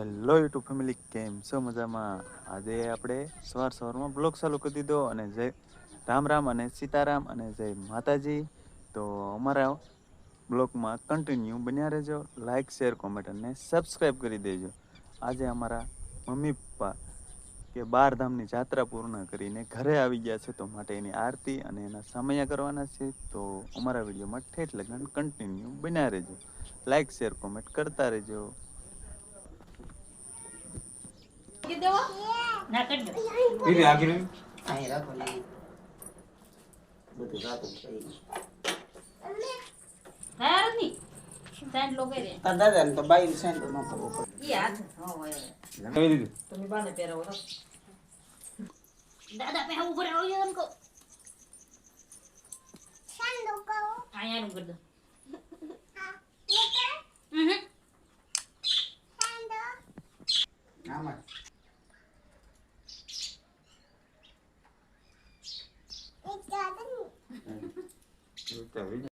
Hello YouTube family કેમ છો? મજામાં? આજે આપણે સવાર સવારમાં બ્લોગ ચાલુ કરી દીધો અને જય રામ રામ અને સીતારામ અને જય માતાજી. તો અમારા બ્લોગમાં કન્ટિન્યુ બન્યા રહેજો. લાઇક શેર કોમેન્ટ અને સબસ્ક્રાઈબ કરી દેજો. આજે અમારા મમ્મી, પપ્પા કે બાર ધામની જાત્રા પૂર્ણ કરીને ઘરે આવી ગયા છે તો માટે એની આરતી અને એના સમયા કરવાના છે. તો અમારા વિડીયોમાં ઠેઠ લગ્ન કન્ટિન્યુ બન્યા રહેજો. લાઇક શેર કોમેન્ટ કરતા રહેજો. ના કરી દો. દીદી આગળ અહીં રાખો ને. બધું રાતું થઈ ગયું. તૈયાર જ નહીં સાઈડ લો કરી તાર દાદાને તો બાઈને સેન્ટર ન કરવો પડે. ઈ હાથ હો હોય. આવી દીધું? તમે બાને પહેરાવો દાદા પે ઉપર આવો છો તમકો આયાનું કરી દો. હમ આમાં. T'as vu